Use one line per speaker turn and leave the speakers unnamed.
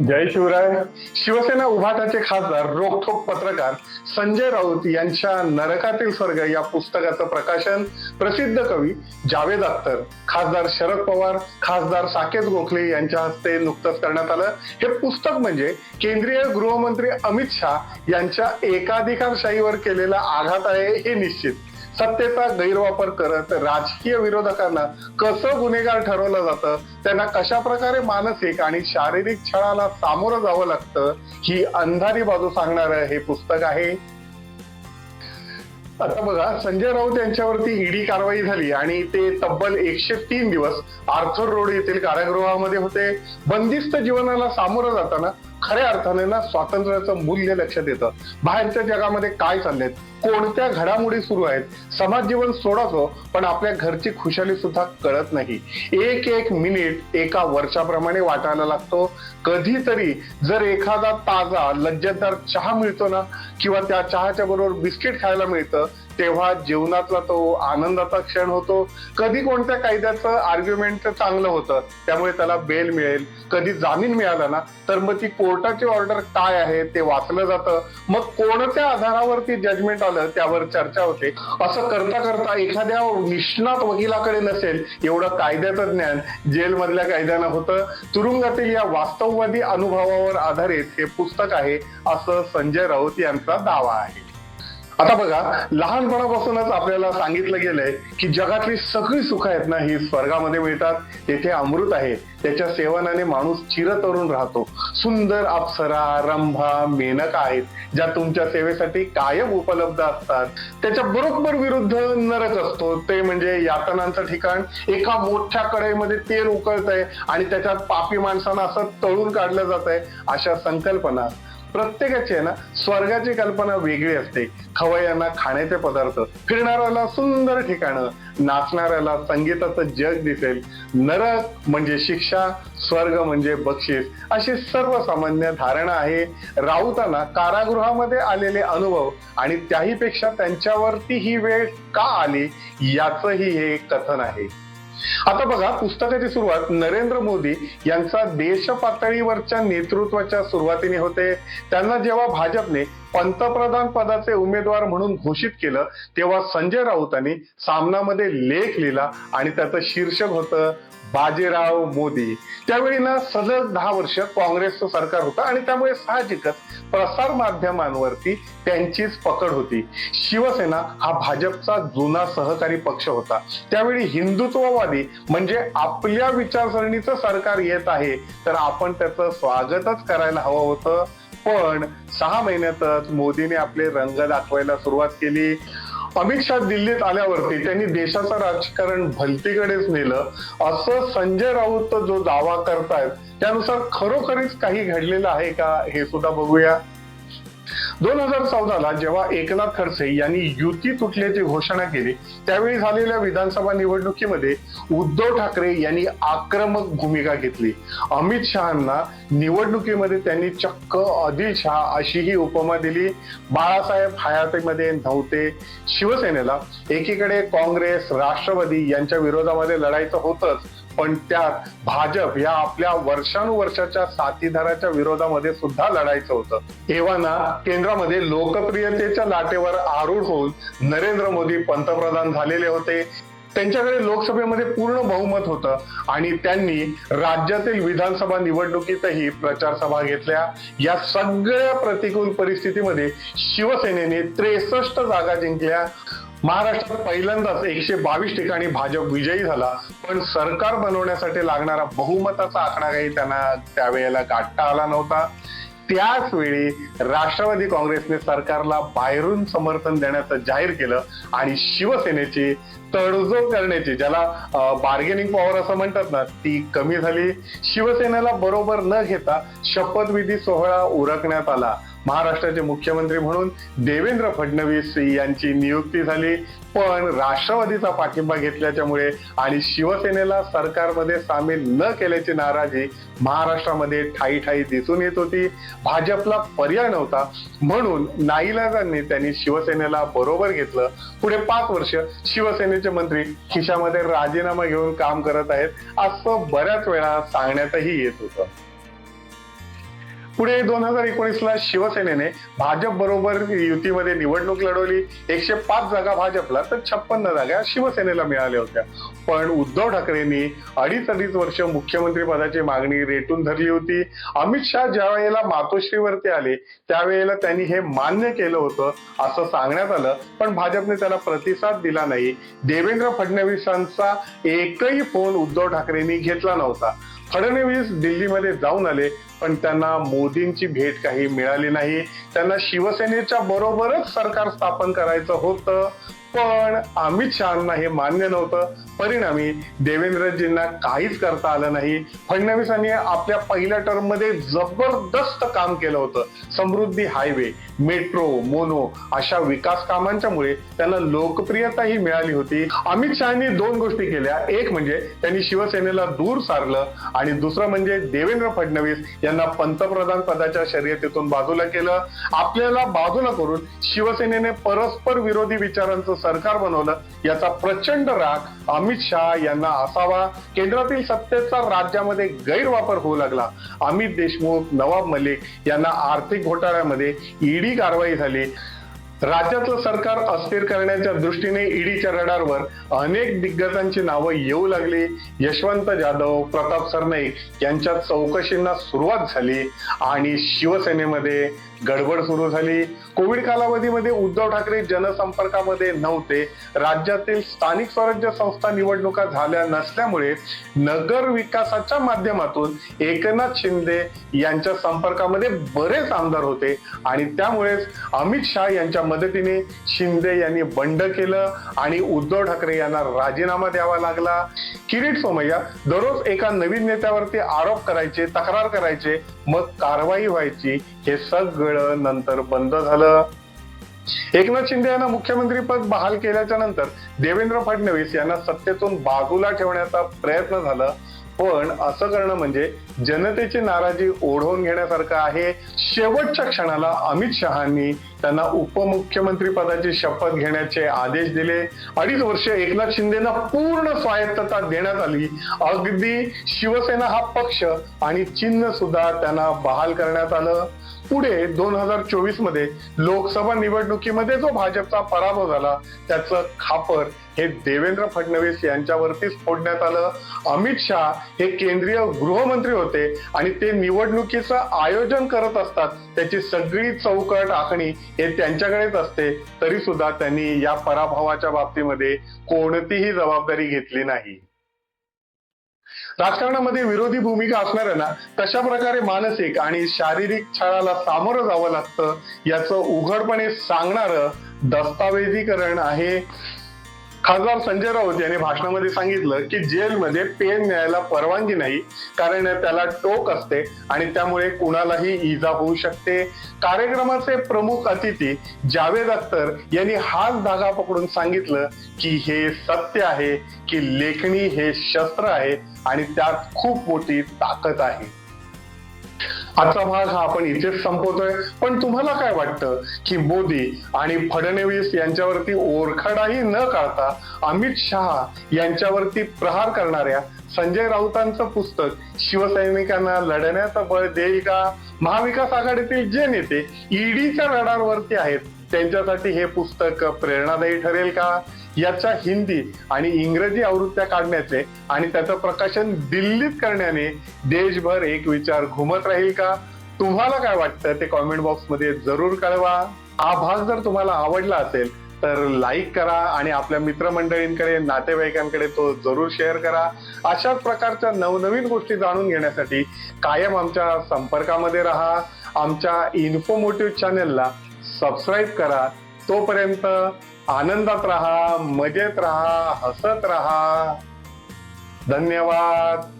जय शिवराय. शिवसेना उभाटाचे खासदार रोखोक पत्रकार संजय राऊत यांच्या नरकातील स्वर्ग या पुस्तकाचं प्रकाशन प्रसिद्ध कवी जावेद अख्तर खासदार शरद पवार खासदार साकेत गोखले यांच्या हस्ते नुकतंच करण्यात आलं. हे पुस्तक म्हणजे केंद्रीय गृहमंत्री अमित शहा यांच्या एकाधिकारशाहीवर केलेला आघात आहे हे निश्चित. सत्तेचा गैरवापर करत राजकीय विरोधकांना कसं गुन्हेगार ठरवलं जातं त्यांना कशा प्रकारे मानसिक आणि शारीरिक छळाला सामोरं जावं लागतं ही अंधारी बाजू सांगणारं हे पुस्तक आहे. आता बघा संजय राऊत यांच्यावरती ईडी कारवाई झाली आणि ते तब्बल एकशे तीन दिवस आर्थर रोड येथील कारागृहामध्ये होते. बंदिस्त जीवनाला सामोरं जाताना खऱ्या अर्थाने ना स्वातंत्र्याचं मूल्य लक्षात येतं. बाहेरच्या जगामध्ये काय चाललेत कोणत्या घडामोडी सुरू आहेत? समाज जीवन सोडाचो पण आपल्या घरची खुशाली सुद्धा कळत नाही. एक एक मिनिट एका वर्षाप्रमाणे वाटायला लागतो. कधीतरी जर एखादा ताजा लज्जतदार चहा मिळतो ना किंवा त्या चहाच्या बरोबर बिस्किट खायला मिळतं तेव्हा जीवनातला तो आनंदाचा क्षण होतो. कधी कोणत्या कायद्याचं आर्ग्युमेंट चांगलं होतं त्यामुळे त्याला बेल मिळेल. कधी जामीन मिळाला ना तर मग ती कोर्टाची ऑर्डर काय आहे ते वाचलं जातं. मग कोणत्या आधारावरती जजमेंट आलं त्यावर चर्चा होते. असं करता करता एखाद्या निष्णात वकिलाकडे नसेल एवढं कायद्याचं ज्ञान जेलमधल्या कायद्यानं होतं. तुरुंगातील या वास्तववादी अनुभवावर आधारित हे पुस्तक आहे असं संजय राऊत यांचा दावा आहे. आता बघा लहानपणापासूनच आपल्याला सांगितलं गेलंय की जगातली सगळी सुख आहेत ना ही स्वर्गामध्ये मिळतात. तेथे अमृत आहे. त्याच्या सेवनाने माणूस चिरतरुण राहतो. सुंदर अप्सरा रंभा मेनका आहेत ज्या तुमच्या सेवेसाठी कायम उपलब्ध असतात. त्याच्या बरोबर विरुद्ध नरक असतो. ते म्हणजे यातनांचं ठिकाण. एका मोठ्या कढईमध्ये तेल उकळत आहे आणि त्याच्यात पापी माणसांना असं तळून काढलं जात आहे अशा संकल्पना. प्रत्येकाची आहे ना स्वर्गाची कल्पना वेगळी असते. खवय्यांना खाण्याचे पदार्थ फिरणाऱ्याला सुंदर ठिकाणं नाचणाऱ्याला संगीताचं जग दिसेल. नरक म्हणजे शिक्षा स्वर्ग म्हणजे बक्षीस अशी सर्वसामान्य धारणा आहे. राऊतांना कारागृहामध्ये आलेले अनुभव आणि त्याहीपेक्षा त्यांच्यावरती ही वेळ का आली याचंही हे कथन आहे. आता बघा पुस्तकाची सुरुवात नरेंद्र मोदी यांचा देश पातळीवरच्या नेतृत्वाच्या सुरुवातीने होते. त्यांना जेव्हा भाजपने पंतप्रधान पदाचे उमेदवार म्हणून घोषित केलं तेव्हा संजय राऊतांनी सामनामध्ये लेख लिहिला आणि त्याचं शीर्षक होतं बाजीराव मोदी. त्यावेळी ना सलग दहा वर्ष काँग्रेसचं सरकार होतं आणि त्यामुळे साहजिकच प्रसार माध्यमांवरती त्यांचीच पकड होती. शिवसेना हा भाजपचा जुना सहकारी पक्ष होता. त्यावेळी हिंदुत्ववादी म्हणजे आपल्या विचारसरणीचं सरकार येत आहे तर आपण त्याचं स्वागतच करायला हवं होतं. पण सहा महिन्यातच मोदीने आपले रंग दाखवायला सुरुवात केली. अमित शाह दिल्लीत आल्यावरती त्यांनी देशाचं राजकारण भलतीकडेच नेलं. असं संजय राऊत जो दावा करतायत त्यानुसार खरोखरीच काही घडलेलं आहे का हे सुद्धा बघूया. दोन हजार चौदाला जेव्हा एकनाथ खडसे यांनी युती तुटल्याची घोषणा केली त्यावेळी झालेल्या विधानसभा निवडणुकीमध्ये उद्धव ठाकरे यांनी आक्रमक भूमिका घेतली. अमित शहांना निवडणुकीमध्ये त्यांनी चक्क आदिल शहा अशीही उपमा दिली. बाळासाहेब हयातीमध्ये नव्हते. शिवसेनेला एकीकडे काँग्रेस राष्ट्रवादी यांच्या विरोधामध्ये लढायचं होतंच पण त्यात भाजप या आपल्या वर्षानुवर्षाच्या साथीदाराच्या विरोधामध्ये सुद्धा लढायचं होतं. तेव्हा ना केंद्रामध्ये लोकप्रियतेच्या लाटेवर आरूढ होऊन नरेंद्र मोदी पंतप्रधान झालेले होते. त्यांच्याकडे लोकसभेमध्ये पूर्ण बहुमत होतं आणि त्यांनी राज्यातील विधानसभा निवडणुकीतही प्रचार सभा घेतल्या. या सगळ्या प्रतिकूल परिस्थितीमध्ये शिवसेनेने त्रेसष्ट जागा जिंकल्या. महाराष्ट्रात पहिल्यांदाच एकशे बावीस ठिकाणी भाजप विजयी झाला. पण सरकार बनवण्यासाठी लागणारा बहुमताचा आकडा काही त्यांना त्यावेळेला गाठता आला नव्हता. त्याच वेळी राष्ट्रवादी काँग्रेसने सरकारला बाहेरून समर्थन देण्याचं जाहीर केलं आणि शिवसेनेची तडजोड करण्याची ज्याला बार्गेनिंग पॉवर असं म्हणतात ना ती कमी झाली. शिवसेनेला बरोबर न घेता शपथविधी सोहळा उरकण्यात आला. महाराष्ट्राचे मुख्यमंत्री म्हणून देवेंद्र फडणवीस यांची नियुक्ती झाली. पण राष्ट्रवादीचा पाठिंबा घेतल्याच्यामुळे आणि शिवसेनेला सरकारमध्ये सामील न केल्याची नाराजी महाराष्ट्रामध्ये ठाई ठाई दिसून येत होती. भाजपला पर्याय नव्हता. म्हणून नाईलाजांनी त्यांनी शिवसेनेला बरोबर घेतलं. पुढे पाच वर्ष शिवसेनेचे मंत्री खिशामध्ये राजीनामा घेऊन काम करत आहेत असं बऱ्याच वेळा सांगण्यातही येत होतं. पुढे दोन हजार एकोणीसला शिवसेनेने भाजप बरोबर युतीमध्ये निवडणूक लढवली. एकशे पाच जागा भाजपला तर छप्पन्न जागा शिवसेनेला मिळाल्या होत्या. पण उद्धव ठाकरेंनी अडीच अडीच वर्ष मुख्यमंत्री पदाची मागणी रेटून धरली होती. अमित शहा ज्या वेळेला मातोश्रीवरती आले त्यावेळेला त्यांनी हे मान्य केलं होतं असं सांगण्यात आलं. पण भाजपने त्याला प्रतिसाद दिला नाही. देवेंद्र फडणवीसांचा एकही फोन उद्धव ठाकरेंनी घेतला नव्हता. फडणवीस दिल्लीमध्ये जाऊन आले. पण त्यांना मोदींची भेट काही मिळाली नाही. त्यांना शिवसेनेच्या बरोबरच सरकार स्थापन करायचं होतं. पण अमित शहाना हे मान्य नव्हतं. परिणामी देवेंद्रजींना काहीच करता आलं नाही. फडणवीसांनी आपल्या पहिल्या टर्ममध्ये जबरदस्त काम केलं होतं. समृद्धी हायवे मेट्रो मोनो अशा विकास कामांच्यामुळे त्यांना लोकप्रियताही मिळाली होती. अमित शहानी दोन गोष्टी केल्या. एक म्हणजे त्यांनी शिवसेनेला दूर सारलं आणि दुसरं म्हणजे देवेंद्र फडणवीस यांना पंतप्रधान पदाच्या शर्यतीतून बाजूला केलं. आपल्याला बाजूला करून शिवसेनेने परस्पर विरोधी विचारांचं सरकार बनवलं याचा प्रचंड राग अमित शहा यांना असावा. केंद्रातील सत्तेचा राज्यामध्ये गैरवापर होऊ लागला. अमित देशमुख नवाब मलिक यांना आर्थिक घोटाळ्यामध्ये ईडी कारवाई झाली. राज्यातलं सरकार अस्थिर करण्याच्या दृष्टीने ईडीच्या रडारवर अनेक दिग्गजांची नावं येऊ लागली. यशवंत जाधव प्रताप सरनाईक यांच्या चौकशींना सुरुवात झाली आणि शिवसेनेमध्ये गडबड सुरू झाली. कोविड कालावधीमध्ये उद्धव ठाकरे जनसंपर्कामध्ये नव्हते. राज्यातील स्थानिक स्वराज्य संस्था निवडणुका झाल्या नसल्यामुळे नगर विकासाच्या माध्यमातून एकनाथ शिंदे यांच्या संपर्कामध्ये बरेच आमदार होते आणि त्यामुळेच अमित शहा यांच्या मदतीने शिंदे यांनी बंड केलं आणि उद्धव ठाकरे यांना राजीनामा द्यावा लागला. किरीट सोमय्या दररोज एका नवीन नेत्यावरती आरोप करायचे तक्रार करायचे मग कारवाई व्हायची हे सगळं नंतर बंद झालं. एकनाथ शिंदे यांना मुख्यमंत्री पद बहाल केल्याच्यानंतर देवेंद्र फडणवीस यांना सत्तेतून बाजूला ठेवण्याचा प्रयत्न झाला. पण असं करणं म्हणजे जनतेची नाराजी ओढवून घेण्यासारखं आहे. शेवटच्या क्षणाला अमित शहानी त्यांना उपमुख्यमंत्री पदाची शपथ घेण्याचे आदेश दिले. अडीच वर्ष एकनाथ शिंदेना पूर्ण स्वायत्तता देण्यात आली. अगदी शिवसेना हा पक्ष आणि चिन्ह सुद्धा त्यांना बहाल करण्यात आलं. पुढे दोन हजार चोवीसमध्ये लोकसभा निवडणुकीमध्ये जो भाजपचा पराभव झाला त्याचं खापर हे देवेंद्र फडणवीस यांच्यावरतीच फोडण्यात आलं. अमित शहा हे केंद्रीय गृहमंत्री होते आणि ते निवडणुकीचं आयोजन करत असतात. त्याची सगळी चौकट आखणी हे त्यांच्याकडेच असते तरी सुद्धा त्यांनी या पराभवाच्या बाबतीमध्ये कोणतीही जबाबदारी घेतली नाही. राजकारणामध्ये विरोधी भूमिका असणाऱ्यांना कशा प्रकारे मानसिक आणि शारीरिक छळाला सामोरं जावं लागतं याचं उघडपणे सांगणारं दस्तावेजीकरण आहे. खासदार संजय राऊत यांनी भाषणामध्ये सांगितलं की जेलमध्ये पेन न्यायला परवानगी नाही कारण त्याला टोक असते आणि त्यामुळे कुणालाही इजा होऊ शकते. कार्यक्रमाचे प्रमुख अतिथी जावेद अख्तर यांनी हाच धागा पकडून सांगितलं की हे सत्य आहे की लेखणी हे शस्त्र आहे आणि त्यात खूप मोठी ताकद आहे. आजचा भाग हा आपण इथेच संपवतोय. पण तुम्हाला काय वाटतं की मोदी आणि फडणवीस यांच्यावरती ओरखडाही न काढता अमित शहा यांच्यावरती प्रहार करणाऱ्या संजय राऊतांचं पुस्तक शिवसैनिकांना लढण्याचं बळ देईल का? महाविकास आघाडीतील जे नेते ईडीच्या रडारवरती आहेत त्यांच्यासाठी हे पुस्तक प्रेरणादायी ठरेल का? याच्या हिंदी आणि इंग्रजी आवृत्त्या काढण्याचे आणि त्याचं प्रकाशन दिल्लीत करण्याने देशभर एक विचार घुमत राहील का? तुम्हाला काय वाटतं? ते कॉमेंट बॉक्समध्ये जरूर कळवा. हा भाग जर तुम्हाला आवडला असेल तर लाईक करा आणि आपल्या मित्रमंडळींकडे नातेवाईकांकडे तो जरूर शेअर करा. अशाच प्रकारच्या नवनवीन गोष्टी जाणून घेण्यासाठी कायम आमच्या संपर्कामध्ये राहा. आमच्या इन्फोमोटिव्ह चॅनलला सबस्क्राईब करा. तोपर्यंत आनंदात राहा मजेत राहा हसत राहा. धन्यवाद.